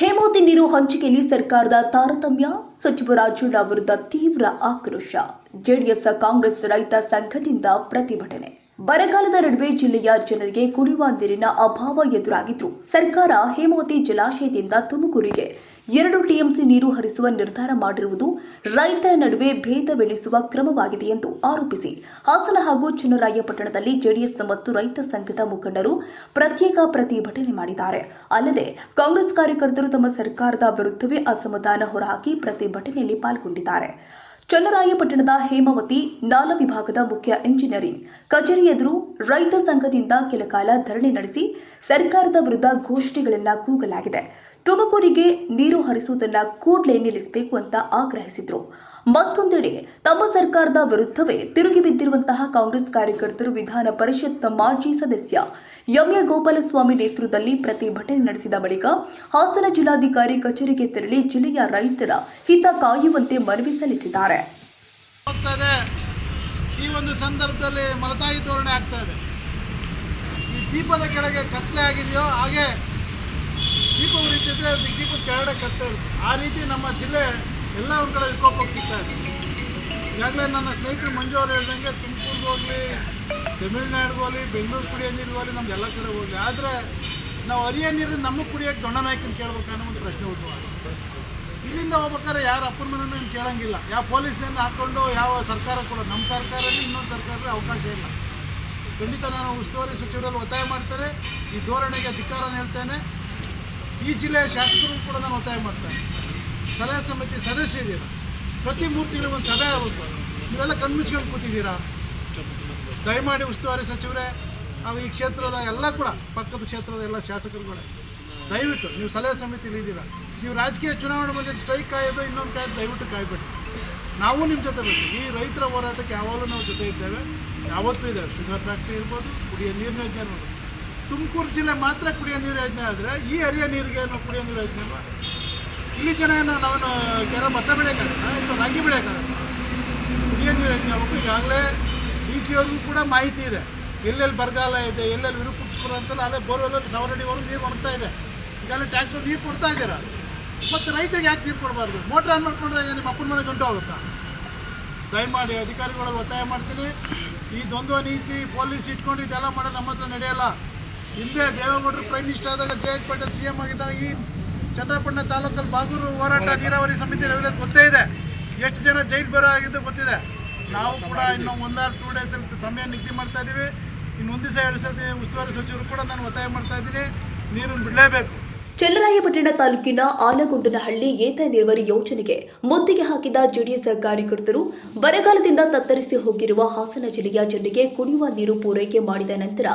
ಹೇಮಾವತಿ ನೀರು ಹಂಚಿಕೆಯಲ್ಲಿ ಸರ್ಕಾರದ ತಾರತಮ್ಯ, ಸಚಿವ ರಾಜಣ್ಣ ವಿರುದ್ಧ ತೀವ್ರ ಆಕ್ರೋಶ, ಜೆಡಿಎಸ್ ಕಾಂಗ್ರೆಸ್ ರೈತ ಸಂಘದಿಂದ ಪ್ರತಿಭಟನೆ. ಬರಗಾಲದ ನಡುವೆ ಜಿಲ್ಲೆಯ ಜನರಿಗೆ ಕುಡಿಯುವ ನೀರಿನ ಅಭಾವ ಎದುರಾಗಿದ್ದು, ಸರ್ಕಾರ ಹೇಮಾವತಿ ಜಲಾಶಯದಿಂದ ತುಮಕೂರಿಗೆ ಎರಡು ಟಿಎಂಸಿ ನೀರು ಹರಿಸುವ ನಿರ್ಧಾರ ಮಾಡಿರುವುದು ರೈತರ ನಡುವೆ ಭೇದ ಬೆಳೆಸುವ ಕ್ರಮವಾಗಿದೆ ಎಂದು ಆರೋಪಿಸಿ, ಹಾಸನ ಹಾಗೂ ಚನ್ನರಾಯಪಟ್ಟಣದಲ್ಲಿ ಜೆಡಿಎಸ್ ಮತ್ತು ರೈತ ಸಂಘದ ಮುಖಂಡರು ಪ್ರತ್ಯೇಕ ಪ್ರತಿಭಟನೆ ಮಾಡಿದ್ದಾರೆ. ಅಲ್ಲದೆ, ಕಾಂಗ್ರೆಸ್ ಕಾರ್ಯಕರ್ತರು ತಮ್ಮ ಸರ್ಕಾರದ ವಿರುದ್ಧವೇ ಅಸಮಾಧಾನ ಹೊರಹಾಕಿ ಪ್ರತಿಭಟನೆಯಲ್ಲಿ ಪಾಲ್ಗೊಂಡಿದ್ದಾರೆ. ಚನ್ನರಾಯಪಟ್ಟಣದ ಹೇಮಾವತಿ ನಾಲ ವಿಭಾಗದ ಮುಖ್ಯ ಎಂಜಿನಿಯರಿಂಗ್. ಕಚೇರಿ ಎದುರು ರೈತ ಸಂಘದಿಂದ ಕೆಲ ಕಾಲ ಧರಣಿ ನಡೆಸಿ ಸರ್ಕಾರದ ವಿರುದ್ಧ ಘೋಷಣೆಗಳನ್ನ ಕೂಗಲಾಗಿದೆ. ತುಮಕೂರಿಗೆ ನೀರು ಹರಿಸುವುದನ್ನ ಕೂಡಲೇ ನಿಲ್ಲಿಸಬೇಕು ಅಂತ ಆಗ್ರಹಿಸಿದ್ರು. ಮತ್ತೊಂದೆಡೆ ತಮ್ಮ ಸರ್ಕಾರದ ವಿರುದ್ಧವೇ ತಿರುಗಿ ಬಿದ್ದಿರುವಂತಹ ಕಾಂಗ್ರೆಸ್ ಕಾರ್ಯಕರ್ತರು ವಿಧಾನ ಪರಿಷತ್ ಮಾಜಿ ಸದಸ್ಯ ಎಂಎ ಗೋಪಾಲಸ್ವಾಮಿ ನೇತೃತ್ವದಲ್ಲಿ ಪ್ರತಿಭಟನೆ ನಡೆಸಿದ ಬಳಿಕ ಹಾಸನ ಜಿಲ್ಲಾಧಿಕಾರಿ ಕಚೇರಿಗೆ ತೆರಳಿ ಜಿಲ್ಲೆಯ ರೈತರ ಹಿತ ಕಾಯುವಂತೆ ಮನವಿ ಸಲ್ಲಿಸಿದ್ದಾರೆ. ಈ ಒಂದು ಸಂದರ್ಭದಲ್ಲಿ ಮಲತಾಯಿ ಧೋರಣೆ ಆಗ್ತಾ ಇದೆ. ಈ ದೀಪದ ಕೆಳಗೆ ಕತ್ಲೆ ಆಗಿದೆಯೋ, ಹಾಗೆ ದೀಪ ಉರಿತಿದ್ರೆ ದೀಪದ ಕೆಳಗಡೆ ಕತ್ತೆ ಆ ರೀತಿ ನಮ್ಮ ಜಿಲ್ಲೆ ಎಲ್ಲ ಒಂದು ಕಡೆ ವಿಕೋಪಕ್ಕೆ ಸಿಗ್ತಾ ಇದೆ. ಈಗಾಗಲೇ ನನ್ನ ಸ್ನೇಹಿತರು ಮಂಜು ಅವರು ಹೇಳ್ದಂಗೆ ತುಮಕೂರ್ಗೆ ಹೋಗಲಿ, ತಮಿಳ್ನಾಡಿಗೆ ಹೋಗಲಿ, ಬೆಂಗಳೂರು ಕುಡಿಯೋ ನೀರು ಹೋಗಲಿ, ನಮ್ದು ಎಲ್ಲ ಕಡೆ ಹೋಗಲಿ. ಆದರೆ ನಾವು ಅರಿಯ ನೀರು ನಮಗೆ ಕುಡಿಯೋಕ್ಕೆ ದೊಡ್ಡ ಕೇಳ್ಬೇಕು ಅನ್ನೋ ಒಂದು ಪ್ರಶ್ನೆ ಉದ್ಭವ. ಇಲ್ಲಿಂದ ಹೋಗ್ಬೇಕಾದ್ರೆ ಯಾರು ಅಪ್ಪನ ಮನೇನು ಏನು ಕೇಳೋಂಗಿಲ್ಲ. ಯಾವ ಪೊಲೀಸನ್ನು ಹಾಕ್ಕೊಂಡು, ಯಾವ ಸರ್ಕಾರ ಕೂಡ ನಮ್ಮ ಸರ್ಕಾರದಲ್ಲಿ ಇನ್ನೊಂದು ಸರ್ಕಾರದಲ್ಲಿ ಅವಕಾಶ ಇಲ್ಲ. ಖಂಡಿತ ನಾನು ಉಸ್ತುವಾರಿ ಸಚಿವರಲ್ಲಿ ಒತ್ತಾಯ ಮಾಡ್ತಾರೆ ಈ ಧೋರಣೆಗೆ ಧಿಕ್ಕಾರನ ಹೇಳ್ತೇನೆ. ಈ ಜಿಲ್ಲೆಯ ಶಾಸಕರು ಕೂಡ ನಾನು ಒತ್ತಾಯ ಮಾಡ್ತೇನೆ. ಸಲಹಾ ಸಮಿತಿ ಸದಸ್ಯ ಇದ್ದೀರಾ? ಪ್ರತಿ ಮೂರು ತಿಂಗಳಿಗೆ ಒಂದು ಸಭೆ ಆಗುತ್ತೆ? ನೀವೆಲ್ಲ ಕಣ್ಮುಚ್ಕೊಂಡು ಕೂತಿದ್ದೀರಾ? ದಯಮಾಡಿ ಉಸ್ತುವಾರಿ ಸಚಿವರೇ, ಹಾಗೂ ಈ ಕ್ಷೇತ್ರದ ಎಲ್ಲ ಕೂಡ, ಪಕ್ಕದ ಕ್ಷೇತ್ರದ ಎಲ್ಲ ಶಾಸಕರುಗಳೇ ದಯವಿಟ್ಟು ನೀವು ಸಲಹೆ ಸಮಿತಿಲಿ ಇದ್ದೀರಾ ನೀವು ರಾಜಕೀಯ ಚುನಾವಣೆ ಬಂದಿದ್ದು ಸ್ಟ್ರೈಕ್ ಕಾಯೋದು, ಇನ್ನೊಂದು ಕಾಯೋದು, ದಯವಿಟ್ಟು ಕಾಯ್ಬೇಡಿ. ನಾವು ನಿಮ್ಮ ಜೊತೆ ಬರ್ತೀವಿ. ಈ ರೈತರ ಹೋರಾಟಕ್ಕೆ ಯಾವಾಗಲೂ ನಾವು ಜೊತೆ ಇದ್ದೇವೆ. ಯಾವತ್ತೂ ಇದ್ದಾವೆ ಶುಗರ್ ಫ್ಯಾಕ್ಟ್ರಿ ಇರ್ಬೋದು, ಕುಡಿಯೋ ನೀರಿನ ಯೋಜನೆ ಇರ್ಬೋದು. ತುಮಕೂರು ಜಿಲ್ಲೆ ಮಾತ್ರ ಕುಡಿಯೋ ನೀರು ಯೋಜನೆ ಆದರೆ, ಈ ಹರಿಯ ನೀರಿಗೆ ನಾವು ಕುಡಿಯೋ ನೀರು ಯೋಜನೆ ಇಲ್ಲಿ ಜನ ಏನು ನಾವು ಕೆರೆ ಭತ್ತ ಬೆಳೆಯೋಕ್ಕಾಗಲ್ಲ ರಾಗಿ ಬೆಳೆಯೋಕ್ಕಾಗಲ್ಲ. ಕುಡಿಯೋ ನೀರು ಹೆಂಗೆ ಈಗಾಗಲೇ ಡಿ ಸಿ ಅವ್ರಿಗೂ ಕೂಡ ಮಾಹಿತಿ ಇದೆ. ಎಲ್ಲೆಲ್ಲಿ ಬರಗಾಲ ಇದೆ, ಎಲ್ಲೆಲ್ಲಿ ವಿರೂಪಾಕ್ಷಪುರ ಅಂತಲ್ಲ ಅಲ್ಲೇ ಬೋರ್ವೆಲ್ಲಲ್ಲಿ ಸಾವಿರ ಅಡಿವರೆಗೂ ನೀರು ಒಣಗ್ತಾ ಇದೆ. ಈಗಾಗಲೇ ಟ್ಯಾಕ್ಟರ್ ನೀರು ಕೊಡ್ತಾ ಇದ್ದೀರ? ಮತ್ತು ರೈತರಿಗೆ ಯಾಕೆ ನೀರು ಕೊಡಬಾರ್ದು? ಮೋಟ್ರ್ ಆನ್ ಮಾಡ್ಕೊಂಡ್ರೆ ನಿಮ್ಮ ಅಪ್ಪನ ಮನೆ ಗಂಟು ಹೋಗುತ್ತಾ? ದಯಮಾಡಿ ಅಧಿಕಾರಿಗಳು ಒತ್ತಾಯ ಮಾಡ್ತೀನಿ. ಈ ದ್ವಂದ್ವ ನೀತಿ, ಪೊಲೀಸ್ ಇಟ್ಕೊಂಡು ಇದೆಲ್ಲ ಮಾಡೋದು ನಮ್ಮ ಹತ್ರ ನಡೆಯಲ್ಲ. ಹಿಂದೆ ದೇವೇಗೌಡರು ಪ್ರೈಮ್ ಮಿನಿಸ್ಟರ್ ಆದಾಗ J H Patel C M ಆಗಿದ್ದಾಗ ಈ ಚನ್ನಪಟ್ಟಣ ತಾಲೂಕಲ್ಲಿ ಬಾಗೂರು ಹೋರಾಟ ನೀರಾವರಿ ಸಮಿತಿ ರವಿಲತ್ ಗೊತ್ತೇ ಇದೆ. ಎಷ್ಟು ಜನ ಜೈಲ್ ಬರೋ ಆಗಿದ್ದು ಗೊತ್ತಿದೆ. ನಾವು ಕೂಡ ಇನ್ನು ಒಂದಾರು ಟೂ ಡೇಸಲ್ಲಿ ಸಮಯ ನಿಗದಿ ಮಾಡ್ತಾ ಇದ್ದೀವಿ. ಇನ್ನು ಒಂದು ದಿವಸ, ಎರಡು ಸತಿ ಉಸ್ತುವಾರಿ ಸಚಿವರು ಕೂಡ ನಾನು ಒತ್ತಾಯ ಮಾಡ್ತಾ ಇದ್ದೀನಿ. ನೀರನ್ನು ಬಿಡಲೇಬೇಕು. ಚನ್ನರಾಯಪಟ್ಟಣ ತಾಲೂಕಿನ ಆಲಗೊಂಡನಹಳ್ಳಿ ಏತ ನಿರ್ವರಿ ಯೋಜನೆಗೆ ಮುತ್ತಿಗೆ ಹಾಕಿದ ಜೆಡಿಎಸ್ ಕಾರ್ಯಕರ್ತರು ಬರಗಾಲದಿಂದ ತತ್ತರಿಸಿ ಹೋಗಿರುವ ಹಾಸನ ಜಿಲ್ಲೆಯ ಜನರಿಗೆ ಕುಡಿಯುವ ನೀರು ಪೂರೈಕೆ ಮಾಡಿದ ನಂತರ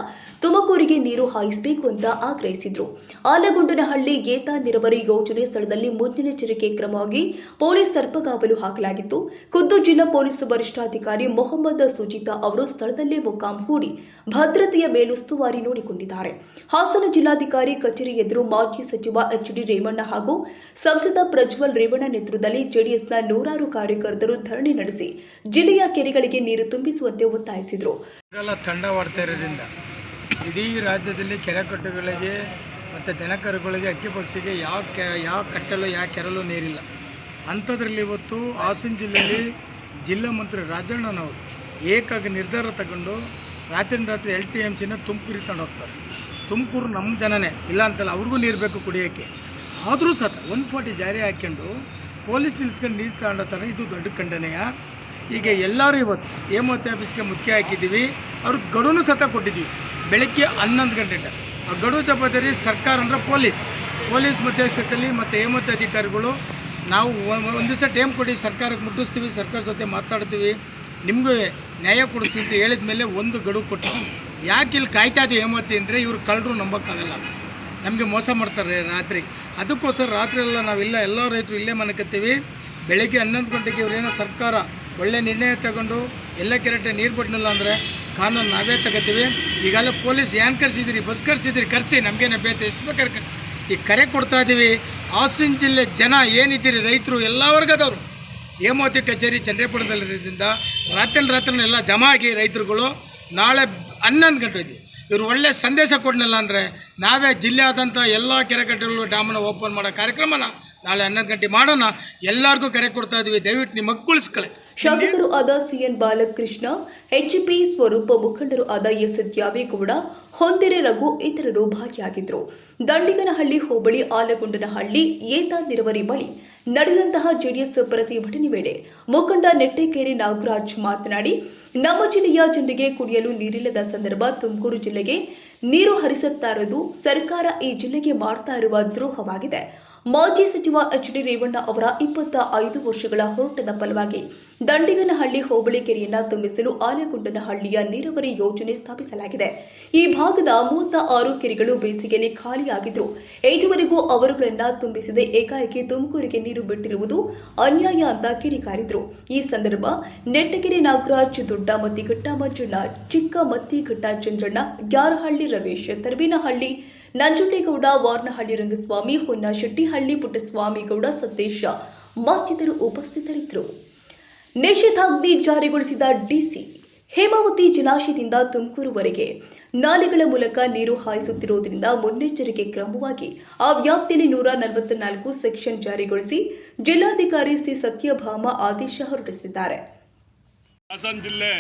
ತುಮಕೂರಿಗೆ ನೀರು ಹಾಯಿಸಬೇಕು ಅಂತ ಆಗ್ರಹಿಸಿದ್ರು. ಆಲಗೊಂಡನಹಳ್ಳಿ ಏತ ನಿರ್ವರಿ ಯೋಜನೆ ಸ್ಥಳದಲ್ಲಿ ಮುನ್ನೆಚ್ಚರಿಕೆ ಕ್ರಮವಾಗಿ ಪೊಲೀಸ್ ಸರ್ಪಗಾವಲು ಹಾಕಲಾಗಿತ್ತು. ಖುದ್ದು ಜಿಲ್ಲಾ ಪೊಲೀಸ್ ವರಿಷ್ಠಾಧಿಕಾರಿ ಮೊಹಮ್ಮದ್ ಸುಜಿತಾ ಅವರು ಸ್ಥಳದಲ್ಲೇ ಮೊಕ್ಕಾಂ ಹೂಡಿ ಭದ್ರತೆಯ ಮೇಲುಸ್ತುವಾರಿ ನೋಡಿಕೊಂಡಿದ್ದಾರೆ. ಹಾಸನ ಜಿಲ್ಲಾಧಿಕಾರಿ ಕಚೇರಿ ಎದುರು ಮಾಜಿ ಸಚಿವ ಎಚ್ ಡಿ ರೇವಣ್ಣ ಹಾಗೂ ಸಂಸದ ಪ್ರಜ್ವಲ್ ರೇವಣ್ಣ ನೇತೃತ್ವದಲ್ಲಿ ಜೆಡಿಎಸ್ನ ನೂರಾರು ಕಾರ್ಯಕರ್ತರು ಧರಣಿ ನಡೆಸಿ ಜಿಲ್ಲೆಯ ಕೆರೆಗಳಿಗೆ ನೀರು ತುಂಬಿಸುವಂತೆ ಒತ್ತಾಯಿಸಿದರು. ಇಡೀ ರಾಜ್ಯದಲ್ಲಿ ಕೆರೆಕಟ್ಟುಗಳಿಗೆ ಮತ್ತು ದನಕರುಗಳಿಗೆ, ಅಕ್ಕಿ ಪಕ್ಷಿಗೆ ಯಾವ ಕೆ, ಯಾವ ಕಟ್ಟಲು, ಯಾವ ಕೆರಲು ನೀರಿಲ್ಲ. ಅಂಥದ್ರಲ್ಲಿ ಇವತ್ತು ಹಾಸನ ಜಿಲ್ಲೆಯಲ್ಲಿ ಜಿಲ್ಲಾ ಮಂತ್ರಿ ರಾಜಣ್ಣನವರು ಏಕಾಗಿ ನಿರ್ಧಾರ ತಗೊಂಡು ರಾತ್ರಿ ರಾತ್ರಿ ಎಲ್ ಟಿ ಎಂ ಸಿನ ತುಮಕೂರು ತಗೊಂಡು ಹೋಗ್ತಾರೆ. ತುಮಕೂರು ನಮ್ಮ ಜನನೇ, ಇಲ್ಲ ಅಂತಲ್ಲ ಅವ್ರಿಗೂ ನೀರು ಬೇಕು ಕುಡಿಯೋಕ್ಕೆ. ಆದರೂ ಸಹ ಒನ್ ಫಾರ್ಟಿ ಜಾರಿ ಹಾಕ್ಕೊಂಡು ಪೊಲೀಸ್ ನಿಲ್ಸ್ಕೊಂಡು ನೀರು ತಗೊಂಡೋಗ್ತಾರೆ ಇದು ದೊಡ್ಡ ಖಂಡನೆಯ? ಈಗ ಎಲ್ಲರೂ ಇವತ್ತು ಹೇಮಾವತಿ ಆಫೀಸ್ಗೆ ಮುಖ್ಯ ಹಾಕಿದ್ದೀವಿ. ಅವ್ರಿಗೆ ಗಡುನು ಸತ ಕೊಟ್ಟಿದ್ದೀವಿ. ಬೆಳಗ್ಗೆ ಹನ್ನೊಂದು ಗಂಟೆಗೆ ಆ ಗಡುವು ಜವಾಬ್ದಾರಿ ಸರ್ಕಾರ ಅಂದರೆ ಪೊಲೀಸ್. ಪೊಲೀಸ್ ಮಧ್ಯಸ್ಥತೆಯಲ್ಲಿ ಮತ್ತು ಹೇಮಾವತಿ ಅಧಿಕಾರಿಗಳು ನಾವು ಒಂದು ದಿವಸ ಟೈಮ್ ಕೊಡಿ, ಸರ್ಕಾರಕ್ಕೆ ಮುಟ್ಟಿಸ್ತೀವಿ, ಸರ್ಕಾರ ಜೊತೆ ಮಾತಾಡ್ತೀವಿ. ನಿಮಗೂ ನ್ಯಾಯ ಕೊಡಿಸಿ ಅಂತ ಹೇಳಿದ ಮೇಲೆ ಒಂದು ಗಡುವು ಕೊಟ್ಟು, ಯಾಕೆ ಇಲ್ಲಿ ಕಾಯ್ತಾ ಇದೆ ಹೇಮತಿ ಅಂದರೆ ಇವ್ರು ಕಳ್ಳರು ನಂಬೋಕ್ಕಾಗಲ್ಲ. ನಮಗೆ ಮೋಸ ಮಾಡ್ತಾರೆ ರಾತ್ರಿ. ಅದಕ್ಕೋಸ್ಕರ ರಾತ್ರಿ ಎಲ್ಲ ನಾವಿಲ್ಲ, ಎಲ್ಲ ರೈತರು ಇಲ್ಲೇ ಮನಕತ್ತೀವಿ ಬೆಳಗ್ಗೆ ಹನ್ನೊಂದು ಗಂಟೆಗೆ ಇವರೇನೋ ಸರ್ಕಾರ ಒಳ್ಳೆ ನಿರ್ಣಯ ತಗೊಂಡು ಎಲ್ಲ ಕೆರೆಟೆ ನೀರು ಬಿಟ್ಟನಲ್ಲ ಅಂದರೆ ಕಾನೂನು ನಾವೇ ತಗೋತೀವಿ. ಈಗೆಲ್ಲ ಪೊಲೀಸ್ ಏನು ಕರ್ಸಿದ್ದೀರಿ ಬಸ್ ಕರ್ಸಿದ್ದೀರಿ ಕರ್ಸಿ, ನಮಗೇನೆ ಬೇತೆ ಎಷ್ಟು ಬೇಕಾದ್ರೆ ಕರ್ಸಿ. ಈಗ ಕರೆ ಕೊಡ್ತಾ ಇದ್ದೀವಿ ಹಾಸನ ಜಿಲ್ಲೆ ಜನ ಏನಿದ್ದೀರಿ ರೈತರು, ಎಲ್ಲ ವರ್ಗದವರು. ಹೇಮಾವತಿ ಕಚೇರಿ ಚಂದ್ರಪುರದಲ್ಲಿರೋದ್ರಿಂದ ರಾತ್ರಿ ರಾತ್ರಿ ಎಲ್ಲ ಜಮಾ ಆಗಿ ರೈತರುಗಳು ನಾಳೆ ಹನ್ನೊಂದು ಗಂಟೆ ಇದ್ದೀವಿ ಇವರು ಒಳ್ಳೆ ಸಂದೇಶ ಕೊಡಲಿಲ್ಲ ಅಂದರೆ ನಾವೇ ಜಿಲ್ಲೆಯಾದಂಥ ಎಲ್ಲ ಕೆರೆಕಟ್ಟೆಗಳು ಡ್ಯಾಮನ್ನು ಓಪನ್ ಮಾಡೋ ಕಾರ್ಯಕ್ರಮನ ನಾಳೆ ಹನ್ನೊಂದು ಗಂಟೆ ಮಾಡೋಣ. ಎಲ್ಲರಿಗೂ ಕರೆ ಕೊಡ್ತಾ ಇದ್ದೀವಿ. ದಯವಿಟ್ಟು ನಿಮ್ಮ ಮಕ್ಕಳಿಸ್ಕೊಳ್ಳಿ ಶಾಸಕರು ಆದ ಸಿಎನ್ ಬಾಲಕೃಷ್ಣ ಎಚ್ ಪಿ ಸ್ವರೂಪ ಮುಖಂಡರು ಆದ ಎಸ್ ದ್ಯಾವೇಗೌಡ ಹೊಂದಿರೆ ರಘು ಇತರರು ಭಾಗಿಯಾಗಿದ್ದರು ದಂಡಿಗನಹಳ್ಳಿ ಹೋಬಳಿ ಆಲಗುಂಡನಹಳ್ಳಿ ಏತ ನಿರವರಿ ಬಳಿ ನಡೆದಂತಹ ಜೆಡಿಎಸ್ ಪ್ರತಿಭಟನೆ ವೇಳೆ ಮುಖಂಡ ನೆಟ್ಟೆಕೆರೆ ನಾಗರಾಜ್ ಮಾತನಾಡಿ, ನಮ್ಮ ಜಿಲ್ಲೆಯ ಜನರಿಗೆ ಕುಡಿಯಲು ನೀರಿಲ್ಲದ ಸಂದರ್ಭ ತುಮಕೂರು ಜಿಲ್ಲೆಗೆ ನೀರು ಹರಿಸುತ್ತಾ ಸರ್ಕಾರ ಈ ಜಿಲ್ಲೆಗೆ ಮಾಡ್ತಾ ಇರುವ ದ್ರೋಹವಾಗಿದೆ. ಮಾಜಿ ಸಚಿವ ಎಚ್ ಡಿ ರೇವಣ್ಣ ಅವರ ಇಪ್ಪತ್ತ ಐದು ವರ್ಷಗಳ ಹೋರಾಟದ ಫಲವಾಗಿ ದಂಡಿಗನಹಳ್ಳಿ ಹೋಬಳಿ ಕೆರೆಯನ್ನು ತುಂಬಿಸಲು ಆನೆಗುಂಡನಹಳ್ಳಿಯ ನೀರಾವರಿ ಯೋಜನೆ ಸ್ಥಾಪಿಸಲಾಗಿದೆ. ಈ ಭಾಗದ ಮೂವತ್ತ ಆರು ಕೆರೆಗಳು ಬೇಸಿಗೆಯಲ್ಲಿ ಖಾಲಿಯಾಗಿದ್ದು, ಐದುವರೆಗೂ ಅವರುಗಳನ್ನು ತುಂಬಿಸದೆ ಏಕಾಏಕಿ ತುಮಕೂರಿಗೆ ನೀರು ಬಿಟ್ಟಿರುವುದು ಅನ್ಯಾಯ ಅಂತ ಕಿಡಿಕಾರಿದ್ರು. ಈ ಸಂದರ್ಭ ನೆಟ್ಟಗೆರೆ ನಾಗರಾಜ್ ದೊಡ್ಡ ಮತ್ತಿಘಟ್ಟ ಮಂಜಣ್ಣ ಚಿಕ್ಕ ಮತ್ತಿಘಟ್ಟ ಚಂದ್ರಣ್ಣ ಗ್ಯಾರಹಳ್ಳಿ ರಮೇಶ್, ತರಬೇನಹಳ್ಳಿ ನಂಜುಂಡೇಗೌಡ, ವಾರ್ನಹಳ್ಳಿ ರಂಗಸ್ವಾಮಿ, ಹೊನ್ನಶೆಟ್ಟಿಹಳ್ಳಿ ಪುಟ್ಟಸ್ವಾಮಿಗೌಡ, ಸತೀಶ ಮತ್ತಿತರು ಉಪಸ್ಥಿತರಿದ್ದರು. ನಿಷೇಧಾಜ್ಞೆ ಜಾರಿಗೊಳಿಸಿದ ಡಿಸಿ ಹೇಮಾವತಿ ಜಲಾಶಯದಿಂದ ತುಮಕೂರುವರೆಗೆ ನಾಲೆಗಳ ಮೂಲಕ ನೀರು ಹಾಯಿಸುತ್ತಿರುವುದರಿಂದ ಮುನ್ನೆಚ್ಚರಿಕೆ ಕ್ರಮವಾಗಿ ಆ ವ್ಯಾಪ್ತಿಯಲ್ಲಿ ನೂರ ನಲವತ್ನಾಲ್ಕು ಸೆಕ್ಷನ್ ಜಾರಿಗೊಳಿಸಿ ಜಿಲ್ಲಾಧಿಕಾರಿ ಸಿ ಸತ್ಯಭಾಮ ಆದೇಶ ಹೊರಡಿಸಿದ್ದಾರೆ. ಹಾಸನ ಜಿಲ್ಲೆ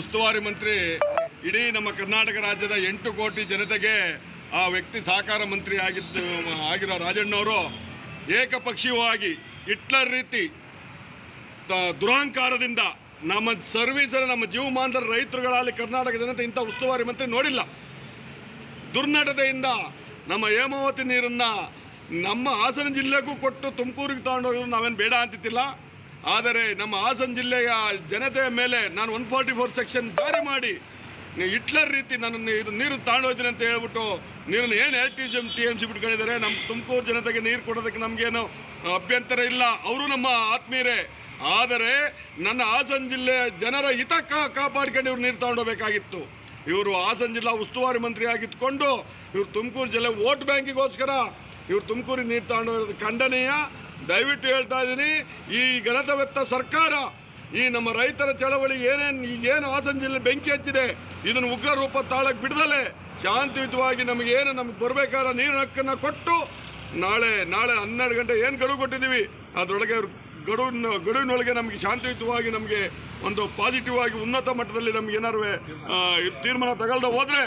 ಉಸ್ತುವಾರಿ ಮಂತ್ರಿ ಇಡೀ ನಮ್ಮ ಕರ್ನಾಟಕ ರಾಜ್ಯದ ಎಂಟು ಕೋಟಿ ಜನತೆಗೆ ಆ ವ್ಯಕ್ತಿ ಸಹಕಾರ ಮಂತ್ರಿ ಆಗಿದ್ದು, ಆಗಿರೋ ರಾಜಣ್ಣವರು ಏಕಪಕ್ಷೀಯವಾಗಿ ಹಿಟ್ಲರ್ ರೀತಿ ತ- ದುರಹಂಕಾರದಿಂದ ನಮ್ಮ ಸರ್ವೀಸಲ್ಲಿ ನಮ್ಮ ಜೀವಮಾನದ ರೈತರುಗಳಲ್ಲಿ ಕರ್ನಾಟಕ ಜನತೆ ಇಂಥ ಉಸ್ತುವಾರಿ ಮಂತ್ರಿ ನೋಡಿಲ್ಲ. ದುರ್ನಟತೆಯಿಂದ ನಮ್ಮ ಹೇಮಾವತಿ ನೀರನ್ನು ನಮ್ಮ ಹಾಸನ ಜಿಲ್ಲೆಗೂ ಕೊಟ್ಟು ತುಮಕೂರಿಗೆ ತಗೊಂಡೋಗಿದ್ರು ನಾವೇನು ಬೇಡ ಅಂತಿತ್ತಿಲ್ಲ. ಆದರೆ ನಮ್ಮ ಹಾಸನ ಜಿಲ್ಲೆಯ ಜನತೆಯ ಮೇಲೆ ನಾನು ಒನ್ ಫಾರ್ಟಿ ಫೋರ್ ಸೆಕ್ಷನ್ ಜಾರಿ ಮಾಡಿ ನೀವು ಹಿಟ್ಲರ್ ರೀತಿ ನನ್ನನ್ನು ಇದು ನೀರು ತಗೊಂಡೋಗ್ತೀನಿ ಅಂತ ಹೇಳ್ಬಿಟ್ಟು ನೀರನ್ನು ಏನು L T C T M C ಬಿಟ್ಕೊಂಡಿದ್ದಾರೆ? ನಮ್ಮ ತುಮಕೂರು ಜನತೆಗೆ ನೀರು ಕೊಡೋದಕ್ಕೆ ನಮಗೇನು ಅಭ್ಯಂತರ ಇಲ್ಲ. ಅವರು ನಮ್ಮ ಆತ್ಮೀಯರೇ. ಆದರೆ ನನ್ನ ಹಾಸನ ಜಿಲ್ಲೆ ಜನರ ಹಿತ ಕಾ ಕಾಪಾಡ್ಕೊಂಡು ಇವ್ರು ನೀರು ತಗೊಂಡೋಗಬೇಕಾಗಿತ್ತು ಇವರು ಹಾಸನ ಜಿಲ್ಲಾ ಉಸ್ತುವಾರಿ ಮಂತ್ರಿ ಇವರು ತುಮಕೂರು ಜಿಲ್ಲೆ ವೋಟ್ ಬ್ಯಾಂಕಿಗೋಸ್ಕರ ಇವರು ತುಮಕೂರಿಗೆ ನೀರು ತಗೊಂಡೋಗಿರೋದು ಖಂಡನೀಯ. ದಯವಿಟ್ಟು ಹೇಳ್ತಾ ಇದ್ದೀನಿ, ಈ ಗಣತವೆತ್ತ ಸರ್ಕಾರ ಈ ನಮ್ಮ ರೈತರ ಚಳವಳಿ ಏನೇನು ಈಗೇನು ಹಾಸನ ಜಿಲ್ಲೆ ಬೆಂಕಿ ಹಚ್ಚಿದೆ, ಇದನ್ನು ಉಗ್ರ ರೂಪ ತಾಳಕ್ಕೆ ಬಿಡದಲೆ, ಶಾಂತಿಯುತವಾಗಿ ನಮಗೆ ಏನು ನಮಗೆ ಬರಬೇಕಾದ ನೀರಿನ ಹಕ್ಕನ್ನು ಕೊಟ್ಟು ನಾಳೆ ನಾಳೆ ಹನ್ನೆರಡು ಗಂಟೆ ಏನು ಗಡುವು ಕೊಟ್ಟಿದ್ದೀವಿ, ಅದರೊಳಗೆ ಗಡುವಿನ ಗಡುವಿನೊಳಗೆ ನಮಗೆ ಶಾಂತಿಯುತವಾಗಿ ನಮಗೆ ಒಂದು ಪಾಸಿಟಿವ್ ಆಗಿ ಉನ್ನತ ಮಟ್ಟದಲ್ಲಿ ನಮ್ಗೆ ಏನಾರು ತೀರ್ಮಾನ ತಗೊಳ್ದ ಹೋದ್ರೆ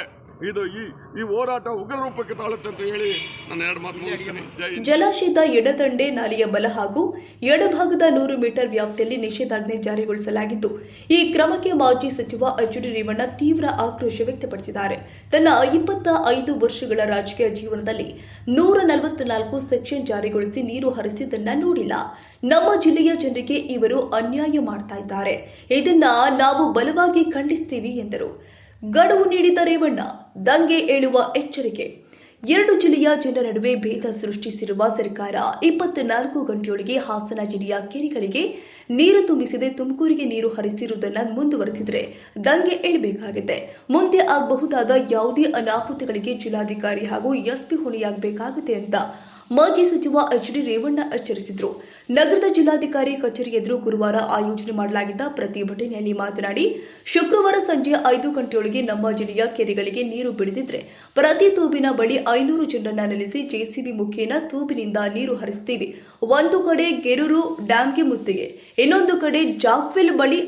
ಇದು ಈ ಈ ಹೋರಾಟ ಉಗ್ರ ರೂಪಕ್ಕೆ ತಾಳುತ್ತೆ ಅಂತ ಹೇಳಿ ನಾನು ಎರಡು ಮಾತು. ಜಲಾಶಯದ ಎಡದಂಡೆ ನಾಲೆಯ ಬಲ ಹಾಗೂ ಎಡಭಾಗದ ನೂರು ಮೀಟರ್ ವ್ಯಾಪ್ತಿಯಲ್ಲಿ ನಿಷೇಧಾಜ್ಞೆ ಜಾರಿಗೊಳಿಸಲಾಗಿತ್ತು. ಈ ಕ್ರಮಕ್ಕೆ ಮಾಜಿ ಸಚಿವ ಎಚ್ ರೇವಣ್ಣ ತೀವ್ರ ಆಕ್ರೋಶ ವ್ಯಕ್ತಪಡಿಸಿದ್ದಾರೆ. ತನ್ನ ಇಪ್ಪತ್ತ ಐದು ವರ್ಷಗಳ ರಾಜಕೀಯ ಜೀವನದಲ್ಲಿ ನೂರ ನಲವತ್ನಾಲ್ಕು ಸೆಕ್ಷನ್ ಜಾರಿಗೊಳಿಸಿ ನೀರು ಹರಿಸಿದ್ದನ್ನ ನೋಡಿಲ್ಲ. ನಮ್ಮ ಜಿಲ್ಲೆಯ ಜನರಿಗೆ ಇವರು ಅನ್ಯಾಯ ಮಾಡ್ತಾ ಇದ್ದಾರೆ. ಇದನ್ನ ನಾವು ಬಲವಾಗಿ ಖಂಡಿಸ್ತೀವಿ ಎಂದರು. ಗಡುವು ನೀಡಿದ ರೇವಣ್ಣ ದಂಗೆ ಏಳುವ ಎಚ್ಚರಿಕೆ. ಎರಡು ಜಿಲ್ಲೆಯ ಜನರ ನಡುವೆ ಭೇದ ಸೃಷ್ಟಿಸಿರುವ ಸರ್ಕಾರ ಇಪ್ಪತ್ನಾಲ್ಕು ಗಂಟೆಯೊಳಗೆ ಹಾಸನ ಜಿಲ್ಲೆಯ ಕೆರೆಗಳಿಗೆ ನೀರು ತುಂಬಿಸದೆ ತುಮಕೂರಿಗೆ ನೀರು ಹರಿಸಿರುವುದನ್ನು ಮುಂದುವರೆಸಿದರೆ ದಂಗೆ ಏಳಬೇಕಾಗಿದೆ. ಮುಂದೆ ಆಗಬಹುದಾದ ಯಾವುದೇ ಅನಾಹುತಗಳಿಗೆ ಜಿಲ್ಲಾಧಿಕಾರಿ ಹಾಗೂ ಎಸ್ಪಿ ಹೊಣೆಯಾಗಬೇಕಾಗುತ್ತೆ ಅಂತ ಮಾಜಿ ಸಚಿವ ಎಚ್ ಡಿ ರೇವಣ್ಣ ಎಚ್ಚರಿಸಿದರು. ನಗರದ ಜಿಲ್ಲಾಧಿಕಾರಿ ಕಚೇರಿ ಎದುರು ಗುರುವಾರ ಆಯೋಜನೆ ಮಾಡಲಾಗಿದ್ದ ಪ್ರತಿಭಟನೆಯಲ್ಲಿ ಮಾತನಾಡಿ, ಶುಕ್ರವಾರ ಸಂಜೆ ಐದು ಗಂಟೆಯೊಳಗೆ ನಮ್ಮ ಜಿಲ್ಲೆಯ ಕೆರೆಗಳಿಗೆ ನೀರು ಬಿಡದಿದ್ರೆ ಪ್ರತಿ ತೂಬಿನ ಬಳಿ ಐನೂರು ಜನರನ್ನ ನೆಲೆಸಿ ಜೆಸಿಬಿ ಮುಖೇನ ತೂಬಿನಿಂದ ನೀರು ಹರಿಸ್ತೀವಿ ಒಂದು ಕಡೆ ಗೆರೂರು, ಡ್ಯಾಂಗೆ ಮುತ್ತಿಗೆ, ಇನ್ನೊಂದು ಕಡೆ ಜಾಕ್ವೆಲ್ ಬಳಿ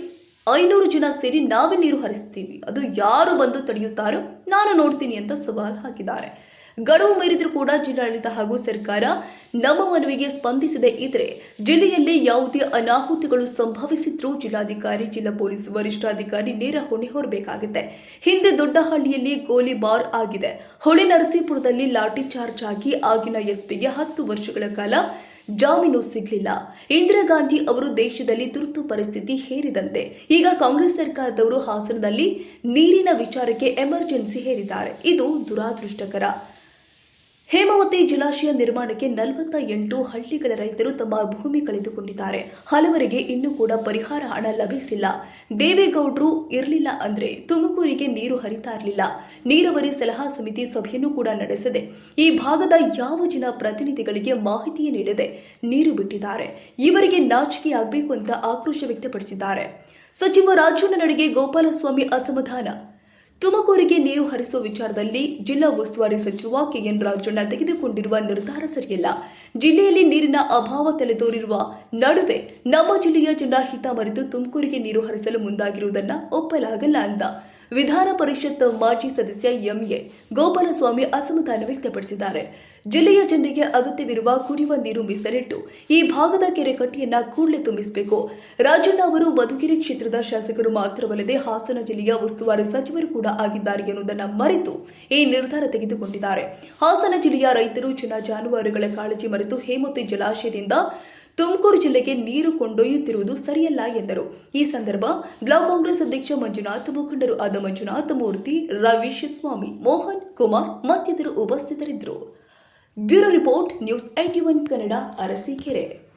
ಐನೂರು ಜನ ಸೇರಿ ನಾವೇ ನೀರು ಹರಿಸ್ತೀವಿ ಅದು ಯಾರು ಬಂದು ತಡೆಯುತ್ತಾರೋ ನಾನು ನೋಡ್ತೀನಿ ಅಂತ ಸವಾಲ್ ಹಾಕಿದ್ದಾರೆ. ಗಡುವು ಮೀರಿದ್ರೂ ಕೂಡ ಜಿಲ್ಲಾಡಳಿತ ಹಾಗೂ ಸರ್ಕಾರ ನಮ್ಮ ಮನವಿಗೆ ಸ್ಪಂದಿಸದೆ ಇದ್ರೆ ಜಿಲ್ಲೆಯಲ್ಲಿ ಯಾವುದೇ ಅನಾಹುತಿಗಳು ಸಂಭವಿಸಿದ್ರೂ ಜಿಲ್ಲಾಧಿಕಾರಿ, ಜಿಲ್ಲಾ ಪೊಲೀಸ್ ವರಿಷ್ಠಾಧಿಕಾರಿ ನೇರ ಹೊಣೆ ಹೊರಬೇಕಾಗುತ್ತೆ. ಹಿಂದೆ ದೊಡ್ಡಹಳ್ಳಿಯಲ್ಲಿ ಗೋಲಿಬಾರ್ ಆಗಿದೆ. ಹೊಳೆ ನರಸೀಪುರದಲ್ಲಿ ಲಾಠಿ ಚಾರ್ಜ್ ಆಗಿ ಆಗಿನ ಎಸ್ಪಿಗೆ ಹತ್ತು ವರ್ಷಗಳ ಕಾಲ ಜಾಮೀನು ಸಿಗಲಿಲ್ಲ. ಇಂದಿರಾ ಗಾಂಧಿ ಅವರು ದೇಶದಲ್ಲಿ ತುರ್ತು ಪರಿಸ್ಥಿತಿ ಹೇರಿದಂತೆ. ಈಗ ಕಾಂಗ್ರೆಸ್ ಸರ್ಕಾರದವರು ಹಾಸನದಲ್ಲಿ ನೀರಿನ ವಿಚಾರಕ್ಕೆ ಎಮರ್ಜೆನ್ಸಿ ಹೇರಿದ್ದಾರೆ. ಇದು ದುರಾದೃಷ್ಟಕರ. ಹೇಮಾವತಿ ಜಲಾಶಯ ನಿರ್ಮಾಣಕ್ಕೆ ನಲವತ್ತ ಎಂಟು ಹಳ್ಳಿಗಳ ರೈತರು ತಮ್ಮ ಭೂಮಿ ಕಳೆದುಕೊಂಡಿದ್ದಾರೆ. ಹಲವರಿಗೆ ಇನ್ನೂ ಕೂಡ ಪರಿಹಾರ ಹಣ ಲಭಿಸಿಲ್ಲ. ದೇವೇಗೌಡರು ಇರಲಿಲ್ಲ ಅಂದ್ರೆ ತುಮಕೂರಿಗೆ ನೀರು ಹರಿತಾ ಇರಲಿಲ್ಲ. ನೀರಾವರಿ ಸಲಹಾ ಸಮಿತಿ ಸಭೆಯನ್ನು ಕೂಡ ನಡೆಸದೆ ಈ ಭಾಗದ ಯಾವ ಜನ ಪ್ರತಿನಿಧಿಗಳಿಗೆ ಮಾಹಿತಿಯೇ ನೀಡದೆ ನೀರು ಬಿಟ್ಟಿದ್ದಾರೆ. ಇವರಿಗೆ ನಾಚಿಕೆಯಾಗಬೇಕು ಅಂತ ಆಕ್ರೋಶ ವ್ಯಕ್ತಪಡಿಸಿದ್ದಾರೆ. ಸಚಿವ ರಾಜುನ ನಡೆಗೆ ಗೋಪಾಲಸ್ವಾಮಿ ಅಸಮಾಧಾನ. ತುಮಕೂರಿಗೆ ನೀರು ಹರಿಸುವ ವಿಚಾರದಲ್ಲಿ ಜಿಲ್ಲಾ ಉಸ್ತುವಾರಿ ಸಚಿವ ಕೆಎನ್ ರಾಜಣ್ಣ ತೆಗೆದುಕೊಂಡಿರುವ ನಿರ್ಧಾರ ಸರಿಯಲ್ಲ. ಜಿಲ್ಲೆಯಲ್ಲಿ ನೀರಿನ ಅಭಾವ ತಲೆದೋರಿರುವ ನಡುವೆ ನಮ್ಮ ಜಿಲ್ಲೆಯ ಜನ ಹಿತ ಮರೆತು ತುಮಕೂರಿಗೆ ನೀರು ಹರಿಸಲು ಮುಂದಾಗಿರುವುದನ್ನು ಒಪ್ಪಲಾಗಲ್ಲ ಅಂತ ವಿಧಾನ ಪರಿಷತ್ ಮಾಜಿ ಸದಸ್ಯ ಎಂಎ ಗೋಪಾಲಸ್ವಾಮಿ ಅಸಮಾಧಾನ ವ್ಯಕ್ತಪಡಿಸಿದ್ದಾರೆ. ಜಿಲ್ಲೆಯ ಜನರಿಗೆ ಅಗತ್ಯವಿರುವ ಕುಡಿಯುವ ನೀರು ಮೀಸಲಿಟ್ಟು ಈ ಭಾಗದ ಕೆರೆ ಕಟ್ಟಿಯನ್ನ ಕೂಡಲೇ ತುಂಬಿಸಬೇಕು. ರಾಜಣ್ಣ ಅವರು ಮಧುಗಿರಿ ಕ್ಷೇತ್ರದ ಶಾಸಕರು ಮಾತ್ರವಲ್ಲದೆ ಹಾಸನ ಜಿಲ್ಲೆಯ ಉಸ್ತುವಾರಿ ಸಚಿವರು ಕೂಡ ಆಗಿದ್ದಾರೆ ಎನ್ನುವುದನ್ನು ಮರೆತು ಈ ನಿರ್ಧಾರ ತೆಗೆದುಕೊಂಡಿದ್ದಾರೆ. ಹಾಸನ ಜಿಲ್ಲೆಯ ರೈತರು ಜನ ಜಾನುವಾರುಗಳ ಕಾಳಜಿ ಮರೆತು ಹೇಮತಿ ಜಲಾಶಯದಿಂದ ತುಮಕೂರು ಜಿಲ್ಲೆಗೆ ನೀರು ಕೊಂಡೊಯ್ಯುತ್ತಿರುವುದು ಸರಿಯಲ್ಲ ಎಂದರು. ಈ ಸಂದರ್ಭ ಬ್ಲಾಕ್ ಕಾಂಗ್ರೆಸ್ ಅಧ್ಯಕ್ಷ ಮಂಜುನಾಥ್, ಮುಖಂಡರು ಆದ ಮಂಜುನಾಥ ಮೂರ್ತಿ, ರವೀಶ್ ಸ್ವಾಮಿ, ಮೋಹನ್ ಕುಮಾರ್ ಮತ್ತಿತರರು ಉಪಸ್ಥಿತರಿದ್ದರು. Bureau report news IT one Kannada, Arsikere.